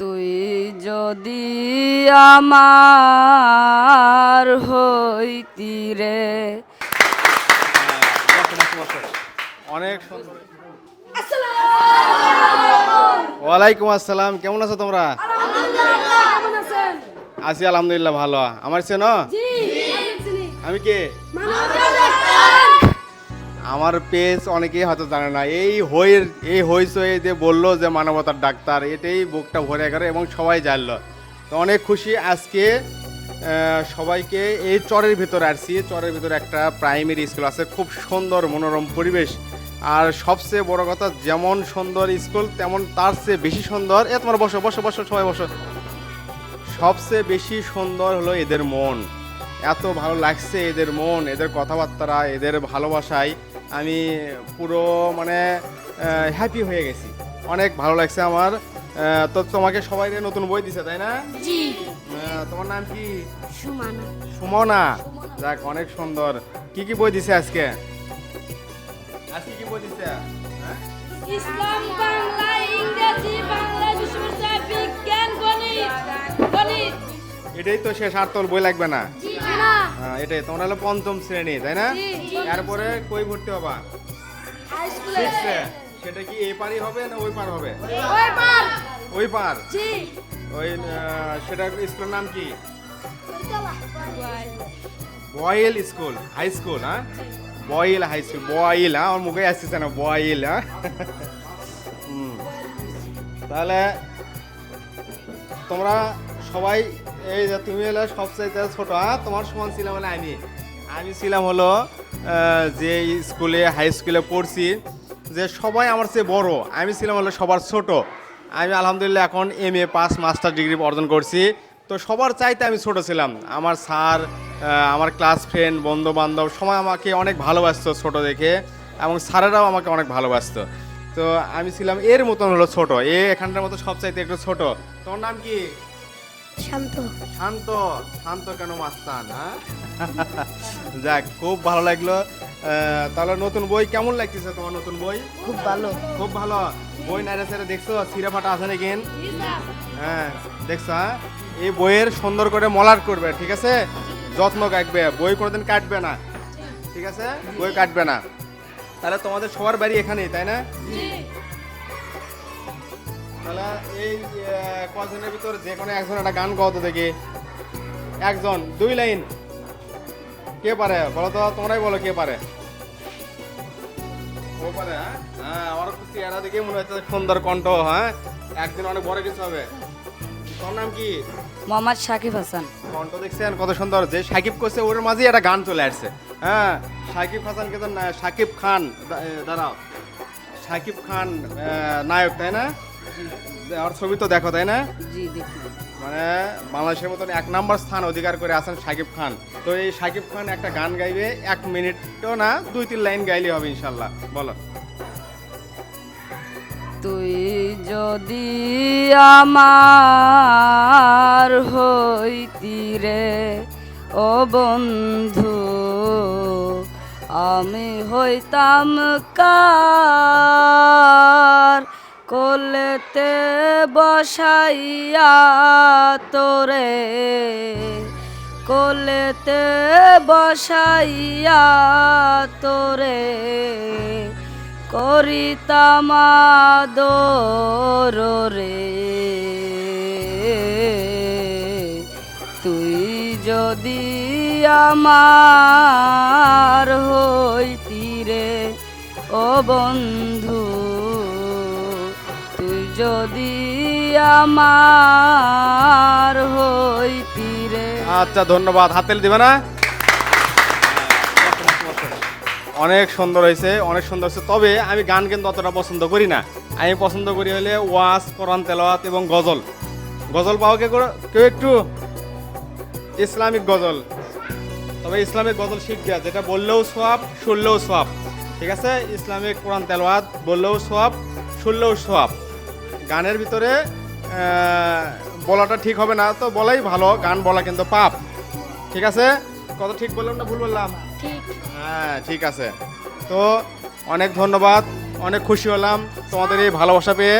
তুই যদি আমার হইতি রে। অনেক ওয়ালাইকুম আসসালাম কেমন আছো তোমরা? আছি আলহামদুলিল্লাহ ভালো। আমার চেন আমি কে? আমার পেজ অনেকেই হয়তো জানে না। এই হইয়ের এই হইসই যে বলল যে মানবতার ডাক্তার, এটাই বুকটা ভরে গেল এবং সবাই জানলো। তো অনেক খুশি আজকে সবাইকে এই চরের ভিতরে আসছি। চরের ভিতরে একটা প্রাইমারি স্কুল আছে, খুব সুন্দর মনোরম পরিবেশ। আর সবচেয়ে বড় কথা, যেমন সুন্দর স্কুল তেমন তার চেয়ে বেশি সুন্দর। এ, তোমার বসো বসো বসো, সবাই বসো। সবচেয়ে বেশি সুন্দর হলো এদের মন। এত ভালো লাগছে এদের মন, এদের কথাবার্তা এদের ভালোবাসায়। আমি পুরো মানে হ্যাপি হয়ে গেছি। অনেক ভালো লাগছে আমার। তো তোমাকে সবাই নতুন বই দিছে তাই না? জি। তোমার নাম কি? সুমানা। সুমনা। যাক অনেক সুন্দর। কি কি বই দিছে আজকে? আজকে কি বই দিছে? হ্যাঁ? ইসলাম বাংলা ইংরেজি বাংলা বিশ্ববিদ্যালয় বিজ্ঞান গণিত গণিত। এটাই তো শেষ আর তোর বই লাগবে না। হ্যাঁ, এটাই। তোমরা হলো পঞ্চম শ্রেণি তাই না। এরপরে কই ভর্তি হবা? সেটা কি এই পারই হবে না ওই পার হবে? ওই পার। ওই সেটা স্কুলের নাম কি? বয়েল স্কুল হাই স্কুল হ্যাঁ? বয়েল হাই স্কুল বয়েল হ্যাঁ? আমার মুখে আসতেছে না বয়েল হ্যাঁ? হুম। তাহলে তোমরা সবাই, এই যে তুমি হলে সবচাইতে ছোট হ্যাঁ? তোমার সমান ছিলাম হলে আমি। আমি ছিলাম হলো যে স্কুলে হাই স্কুলে পড়ছি, যে সবাই আমার চেয়ে বড়। আমি ছিলাম হলো সবার ছোট। আমি আলহামদুলিল্লাহ এখন M A pass master degree অর্জন করছি। তো সবার চাইতে আমি ছোট ছিলাম। আমার স্যার আমার ক্লাস ফ্রেন্ড বন্ধু বান্ধব সবাই আমাকে অনেক ভালোবাসতো ছোট দেখে, এবং স্যারেরাও আমাকে অনেক ভালোবাসতো। তো আমি ছিলাম এর মতন হলো ছোট। এ এখানটার মতো সব চাইতে একটু ছোট। তোমার নাম কি? শান্ত। শান্ত শান্ত কেন মাস্তান হ্যাঁ? যাক খুব ভালো লাগল। তাহলে নতুন বই কেমন লাগতেছে তোমার নতুন বই? খুব ভালো। খুব ভালো। বই নাইরে সেরে দেখছ? সিরা ফাটা আছে নাকি? হ্যাঁ দেখছ হ্যাঁ? এই বইয়ের সুন্দর করে মলাট করবে ঠিক আছে? যত্ন রাখবে বই কোনোদিন কাটবে না। ঠিক আছে? বই কাটবে না। তাহলে তোমাদের সবার বাড়ি এখানেই তাই না? তাহলে এই কজনের ভিতর যে কোনো একজন একটা গান গাও তো দেখি। একজন দুই লাইন। কে পারে? বলো তো তোমরাই বলো কে পারে। ও পারে হ্যাঁ? হ্যাঁ আমার চেহারা দেখে মনে হচ্ছে সুন্দর কণ্ঠ হ্যাঁ? একদিন অনেক বড় কিছু হবে। তোর নাম কি? মোহাম্মদ শাকিব হাসান। কণ্ঠ দেখছেন? কত সুন্দর। যে সাকিব করছে ওর মাঝেই একটা গান চলে আসছে। হ্যাঁ? সাকিব হাসানকে তো সাকিব খান দাঁড়াও। সাকিব খান নায়ক তাই না? আর ছবি তো দেখো তাই না? জি দেখি। মানে বাংলাদেশের মতন এক নম্বর স্থান অধিকার করে আছেন সাকিব খান। তো এই সাকিব খান একটা গান গাইবে এক মিনিটও না দুই তিন লাইন গাইলে হবে ইনশাল্লাহ। বলো। তুই যদি আমার হইতি রে ও বন্ধু আমি হইতাম কার? কোলেতে বসাইয়া তোরে, কোলেতে বসাইয়া তোরে করিতাম রে। তুই যদি আমার হইতি রে, ও বন্ধু তুই যদি আমার হইতি রে আচ্ছা ধন্যবাদ। হাতেল দিবে না? অনেক সুন্দর হয়েছে, অনেক সুন্দর হয়েছে। তবে আমি গান কিন্তু অতটা পছন্দ করি না। আমি পছন্দ করি হলে ওয়াজ, কোরআন, তেলাওয়াত এবং গজল। গজল পাও কে কেউ একটু ইসলামিক গজল। তবে ইসলামিক গজল শিখবে যেটা বললেও সোয়াব শুনলেও সোয়াব ঠিক আছে? ইসলামিক, কোরআন, তেলাওয়াত, বললেও সোয়াব শুনলেও সোয়াব গানের ভিতরে বলাটা ঠিক হবে না তো বলাই ভালো গান বলা কিন্তু পাপ। ঠিক আছে? কত ঠিক বললাম না ভুল বললাম? হ্যাঁ ঠিক আছে। তো অনেক ধন্যবাদ অনেক খুশি হলাম তোমাদের এই ভালোবাসা পেয়ে।